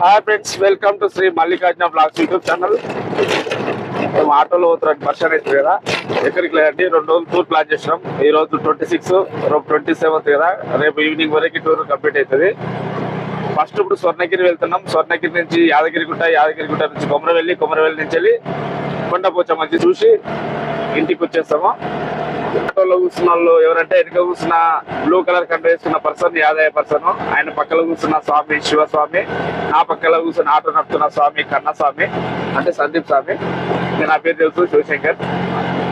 Hi friends welcome to Shri Mallikarjuna blogs YouTube channel మేము ఆటోలో పోతున్నాం వర్షం అవుతుంది కదా ఎక్కడికి లేదండి రెండు రోజులు టూర్ ప్లాన్ చేసినాం. ఈ రోజు ట్వంటీ సిక్స్ రేపు ట్వంటీ సెవెంత్ కదా? రేపు ఈవినింగ్ వరకు టూర్ కంప్లీట్ అవుతుంది. ఫస్ట్ ఇప్పుడు స్వర్ణగిరి వెళ్తున్నాం. స్వర్ణగిరి నుంచి యాదగిరిగుట్ట యాదగిరిగుట్ట నుంచి కొమరవెల్లి కొమరవెల్లి నుంచి వెళ్ళి కొండపోచమ్మ చూసి ఇంటికి వచ్చేస్తాము. ఫోటోలో కూర్చున్న వాళ్ళు ఎవరంటే వెనుక కూర్చున్న బ్లూ కలర్ కంట వేసుకున్న పర్సన్ యాదయ్య పర్సన్ ఆయన పక్కన కూర్చున్న స్వామి శివస్వామి. నా పక్కన కూర్చున్న ఆటో నడుపుతున్న స్వామి కన్న స్వామి అంటే సందీప్ స్వామి. నేను నా పేరు తెలుసు శివశంకర్.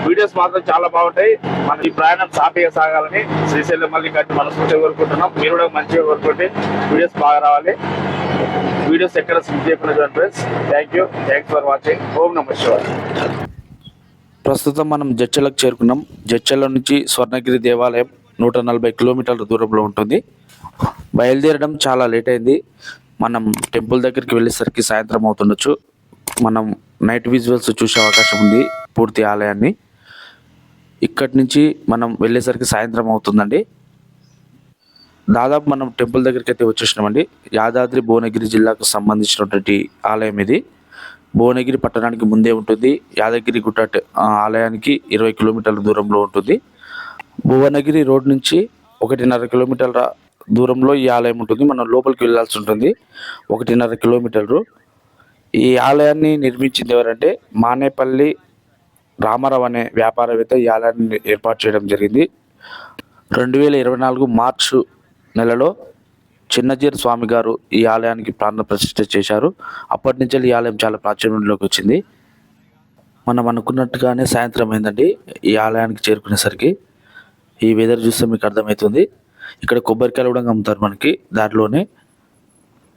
వీడియోస్ మాత్రం చాలా బాగుంటాయి. మన ఈ ప్రయాణం సాఫీగా సాగాలని శ్రీశైలం మళ్ళీ కట్టి మనస్ఫూర్తిగా కోరుకుంటున్నాం. మీరు కూడా మంచిగా కోరుకుంటే వీడియోస్ బాగా రావాలి. వీడియోస్ ఎక్కడ స్కిప్ చేయకుండా చూడండి friends thank you thanks for watching ఓం నమ శివాయ. ప్రస్తుతం మనం జడ్చలకు చేరుకున్నాం. జడ్చల నుంచి స్వర్ణగిరి దేవాలయం నూట నలభై కిలోమీటర్ల దూరంలో ఉంటుంది. బయలుదేరడం చాలా లేట్ అయింది. మనం టెంపుల్ దగ్గరికి వెళ్ళేసరికి సాయంత్రం అవుతుండొచ్చు. మనం నైట్ విజువల్స్ చూసే అవకాశం ఉంది పూర్తి ఆలయాన్ని. ఇక్కడి నుంచి మనం వెళ్ళేసరికి సాయంత్రం అవుతుందండి. దాదాపు మనం టెంపుల్ దగ్గరికి అయితే వచ్చేసినామండి. యాదాద్రి భువనగిరి జిల్లాకు సంబంధించినటువంటి ఆలయం ఇది. భువనగిరి పట్టణానికి ముందే ఉంటుంది. యాదగిరి గుట్ట ఆలయానికి ఇరవై కిలోమీటర్ల దూరంలో ఉంటుంది. భువనగిరి రోడ్ నుంచి ఒకటిన్నర కిలోమీటర్ల దూరంలో ఈ ఆలయం ఉంటుంది. మనం లోపలికి వెళ్ళాల్సి ఉంటుంది. ఒకటిన్నర కిలోమీటర్లు. ఈ ఆలయాన్ని నిర్మించింది ఎవరంటే మానేపల్లి రామారావు అనే వ్యాపారవేత్త ఈ ఆలయాన్ని ఏర్పాటు చేయడం జరిగింది. రెండు వేల ఇరవై నాలుగు మార్చు నెలలో చిన్నజీర్ స్వామి గారు ఈ ఆలయానికి ప్రాణ ప్రతిష్ఠ చేశారు. అప్పటి నుంచి ఈ ఆలయం చాలా ప్రాచుర్యంలోకి వచ్చింది. మనం అనుకున్నట్టుగానే సాయంత్రం అయిందండి. ఈ ఆలయానికి చేరుకునేసరికి ఈ వెదర్ చూస్తే మీకు అర్థమవుతుంది. ఇక్కడ కొబ్బరికాయలు కూడా అమ్ముతారు మనకి దారిలోనే.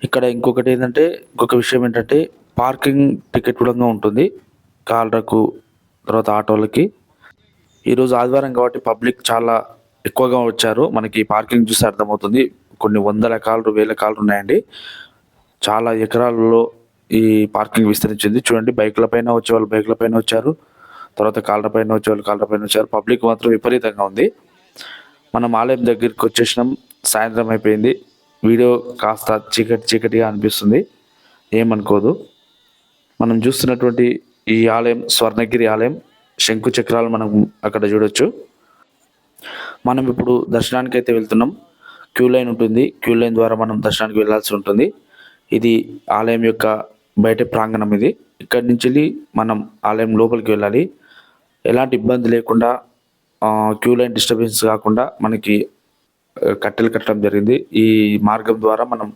ఇక్కడ ఇంకొకటి ఏంటంటే ఇంకొక విషయం ఏంటంటే పార్కింగ్ టికెట్ కూడా ఉంటుంది. కార్లకు తర్వాత ఆటోలకి. ఈరోజు ఆదివారం కాబట్టి పబ్లిక్ చాలా ఎక్కువగా వచ్చారు. మనకి పార్కింగ్ చూస్తే అర్థమవుతుంది. కొన్ని వందల కాళ్ళు వేల కాళ్ళు ఉన్నాయండి. చాలా ఎకరాల్లో ఈ పార్కింగ్ విస్తరించింది. చూడండి బైకుల పైన వచ్చే వాళ్ళు బైకుల పైన వచ్చారు. తర్వాత కాళ్ళ పైన వచ్చే వాళ్ళు కాళ్ళ పైన వచ్చారు. పబ్లిక్ మాత్రం విపరీతంగా ఉంది. మనం ఆలయం దగ్గరికి వచ్చేసినాం. సాయంత్రం అయిపోయింది. వీడియో కాస్త చీకటి చీకటిగా అనిపిస్తుంది. ఏమనుకోదు. మనం చూస్తున్నటువంటి ఈ ఆలయం స్వర్ణగిరి ఆలయం శంకు చక్రాలు మనం అక్కడ చూడొచ్చు. మనం ఇప్పుడు దర్శనానికి అయితే వెళ్తున్నాం. క్యూ లైన్ ఉంటుంది. క్యూ లైన్ ద్వారా మనం దర్శనానికి వెళ్ళాల్సి ఉంటుంది. ఇది ఆలయం యొక్క బయట ప్రాంగణం ఇది. ఇక్కడి నుంచి వెళ్ళి మనం ఆలయం లోపలికి వెళ్ళాలి. ఎలాంటి ఇబ్బంది లేకుండా క్యూ లైన్ డిస్టర్బెన్స్ కాకుండా మనకి కట్టెలు కట్టడం జరిగింది. ఈ మార్గం ద్వారా మనం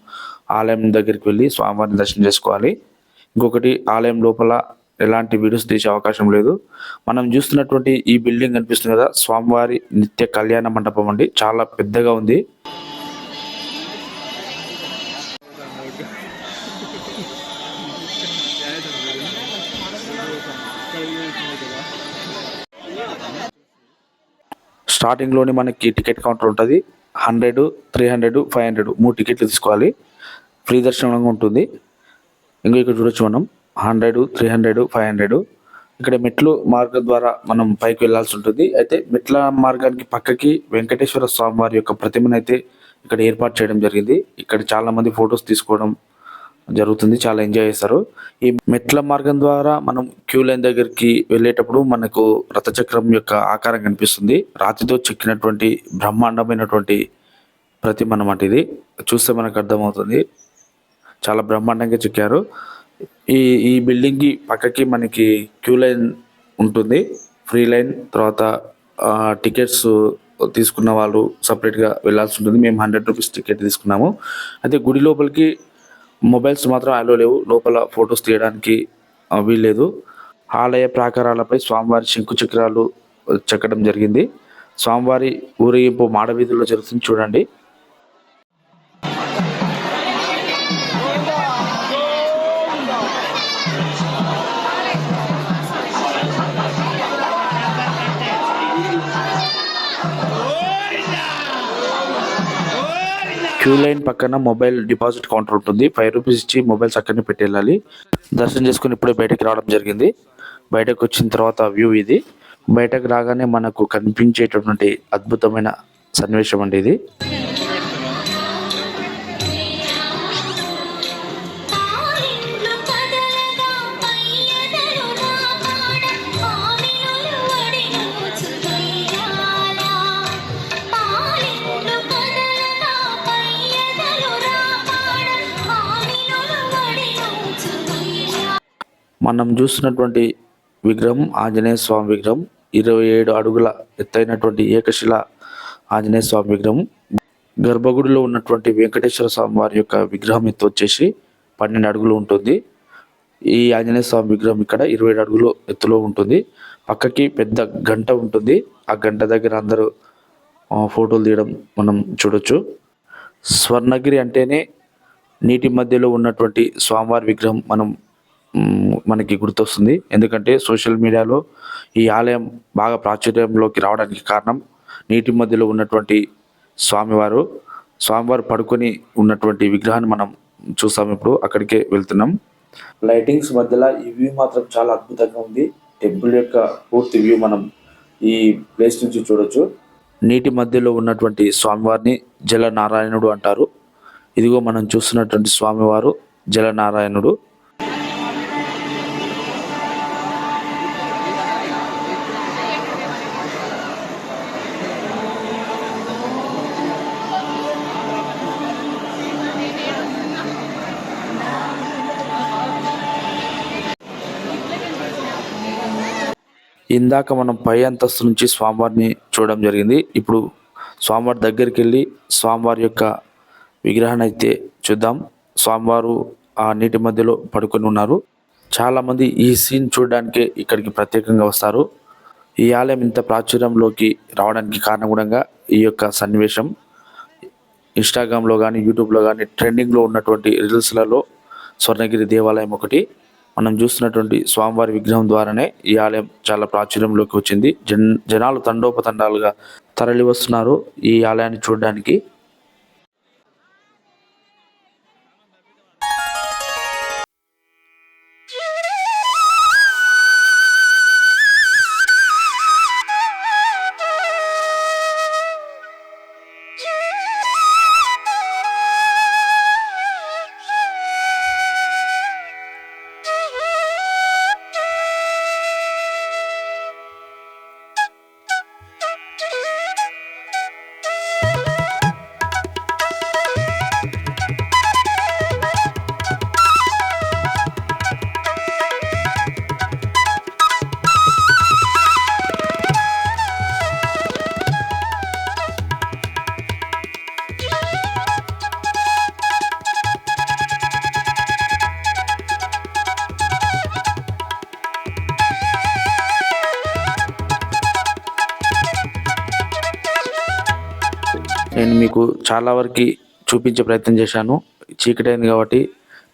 ఆలయం దగ్గరికి వెళ్ళి స్వామివారిని దర్శనం చేసుకోవాలి. ఇంకొకటి ఆలయం లోపల ఎలాంటి వీడియోస్ తీసే అవకాశం లేదు. మనం చూస్తున్నటువంటి ఈ బిల్డింగ్ కనిపిస్తుంది కదా స్వామివారి నిత్య కళ్యాణ మండపం అండి. చాలా పెద్దగా ఉంది. స్టార్టింగ్లోనే మనకి టికెట్ కౌంటర్ ఉంటుంది. Hundred three hundred five hundred మూడు టికెట్లు తీసుకోవాలి. ఫ్రీ దర్శనంగా ఉంటుంది. ఇంకా ఇక్కడ చూడొచ్చు మనం. Hundred three hundred five hundred. ఇక్కడ మెట్లు మార్గం ద్వారా మనం పైకి వెళ్ళాల్సి ఉంటుంది. అయితే మెట్ల మార్గానికి పక్కకి వెంకటేశ్వర స్వామి వారి యొక్క ప్రతిమను అయితే ఇక్కడ ఏర్పాటు చేయడం జరిగింది. ఇక్కడ చాలామంది ఫొటోస్ తీసుకోవడం జరుగుతుంది. చాలా ఎంజాయ్ చేస్తారు. ఈ మెట్ల మార్గం ద్వారా మనం క్యూ లైన్ దగ్గరికి వెళ్ళేటప్పుడు మనకు రథచక్రం యొక్క ఆకారం కనిపిస్తుంది. రాతితో చెక్కినటువంటి బ్రహ్మాండమైనటువంటి ప్రతిమ అన్నమాట ఇది. చూస్తే మనకు అర్థమవుతుంది. చాలా బ్రహ్మాండంగా చెక్కారు. ఈ ఈ బిల్డింగ్కి పక్కకి మనకి క్యూ లైన్ ఉంటుంది. ఫ్రీ లైన్ తర్వాత టికెట్స్ తీసుకున్న వాళ్ళు సపరేట్గా వెళ్ళాల్సి ఉంటుంది. మేము హండ్రెడ్ రూపీస్ టికెట్ తీసుకున్నాము. అయితే గుడి లోపలికి మొబైల్స్ మాత్రం అలో లేవు. లోపల ఫొటోస్ తీయడానికి వీల్లేదు. ఆలయ ప్రాకారాలపై స్వామివారి శంకు చక్రాలు చెక్కడం జరిగింది. స్వామివారి ఊరేగింపు మాడవీధుల్లో జరుగుతుంది చూడండి. క్యూ లైన్ పక్కన మొబైల్ డిపాజిట్ కౌంటర్ ఉంటుంది. ఫైవ్ రూపీస్ ఇచ్చి మొబైల్స్ అక్కడనే పెట్టి వెళ్ళాలి దర్శనం చేసుకుని ఇప్పుడే బయటకు రావడం జరిగింది. బయటకు వచ్చిన తర్వాత వ్యూ ఇది. బయటకు రాగానే మనకు కనిపించేటటువంటి అద్భుతమైన సన్నివేశం అండి ఇది. మనం చూస్తున్నటువంటి విగ్రహం ఆంజనేయ స్వామి విగ్రహం. ఇరవై ఏడు అడుగుల ఎత్తైనటువంటి ఏకశిల ఆంజనేయ స్వామి విగ్రహం. గర్భగుడిలో ఉన్నటువంటి వెంకటేశ్వర స్వామి వారి యొక్క విగ్రహం ఎత్తు వచ్చేసి పన్నెండు అడుగులు ఉంటుంది. ఈ ఆంజనేయ స్వామి విగ్రహం ఇక్కడ ఇరవై ఏడు అడుగులు ఎత్తులో ఉంటుంది. పక్కకి పెద్ద గంట ఉంటుంది. ఆ గంట దగ్గర అందరూ ఫోటోలు తీయడం మనం చూడొచ్చు. స్వర్ణగిరి అంటేనే నీటి మధ్యలో ఉన్నటువంటి స్వామివారి విగ్రహం మనం మనకి గుర్తొస్తుంది. ఎందుకంటే సోషల్ మీడియాలో ఈ ఆలయం బాగా ప్రాచుర్యంలోకి రావడానికి కారణం నీటి మధ్యలో ఉన్నటువంటి స్వామివారు. స్వామివారు పడుకొని ఉన్నటువంటి విగ్రహాన్ని మనం చూసాం ఇప్పుడు. అక్కడికే వెళ్తున్నాం. లైటింగ్స్ మధ్యలో ఈ వ్యూ మాత్రం చాలా అద్భుతంగా ఉంది. టెంపుల్ యొక్క పూర్తి వ్యూ మనం ఈ ప్లేస్ నుంచి చూడొచ్చు. నీటి మధ్యలో ఉన్నటువంటి స్వామివారిని జలనారాయణుడు అంటారు. ఇదిగో మనం చూస్తున్నటువంటి స్వామివారు జలనారాయణుడు. ఇందాక మనం పై అంతస్తు నుంచి స్వామివారిని చూడడం జరిగింది. ఇప్పుడు స్వామివారి దగ్గరికి వెళ్ళి స్వామివారి యొక్క విగ్రహాన్ని అయితే చూద్దాం. స్వామివారు ఆ నీటి మధ్యలో పడుకొని ఉన్నారు. చాలామంది ఈ సీన్ చూడడానికే ఇక్కడికి ప్రత్యేకంగా వస్తారు. ఈ ఆలయం ఇంత ప్రాచుర్యంలోకి రావడానికి కారణం ఈ యొక్క సన్నివేశం ఇన్స్టాగ్రామ్లో కానీ యూట్యూబ్లో కానీ ట్రెండింగ్లో ఉన్నటువంటి రీల్స్లలో స్వర్ణగిరి దేవాలయం ఒకటి. మనం చూస్తున్నటువంటి స్వామివారి విగ్రహం ద్వారానే ఈ ఆలయం చాలా ప్రాచుర్యంలోకి వచ్చింది. జన్ జనాలు తండోపతండాలుగా తరలి వస్తున్నారు ఈ ఆలయాన్ని చూడడానికి. నేను మీకు చాలా వరకు చూపించే ప్రయత్నం చేశాను. చీకటి అయింది కాబట్టి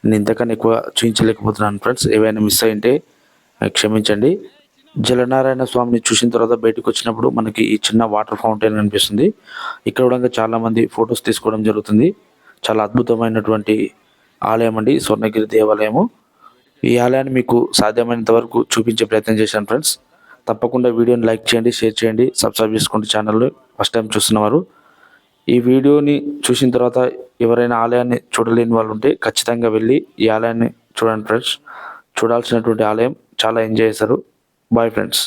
నేను ఇంతకన్నా ఎక్కువ చూపించలేకపోతున్నాను ఫ్రెండ్స్. ఏవైనా మిస్ అయింటే క్షమించండి. జలనారాయణ స్వామిని చూసిన తర్వాత బయటకు వచ్చినప్పుడు మనకి ఈ చిన్న వాటర్ ఫౌంటైన్ కనిపిస్తుంది. ఇక్కడ కూడా చాలామంది ఫొటోస్ తీసుకోవడం జరుగుతుంది. చాలా అద్భుతమైనటువంటి ఆలయం అండి స్వర్ణగిరి దేవాలయము. ఈ ఆలయాన్ని మీకు సాధ్యమైనంత వరకు చూపించే ప్రయత్నం చేశాను ఫ్రెండ్స్. తప్పకుండా వీడియోని లైక్ చేయండి షేర్ చేయండి సబ్స్క్రైబ్ చేసుకోండి ఛానల్ ఫస్ట్ టైం చూస్తున్నవారు ఈ వీడియోని చూసిన తర్వాత ఎవరైనా ఆలయాన్ని చూడలేని వాళ్ళు ఉంటే ఖచ్చితంగా వెళ్ళి ఈ ఆలయాన్ని చూడండి ఫ్రెండ్స్. చూడాల్సినటువంటి ఆలయం చాలా ఎంజాయ్ చేశారు. Bye friends.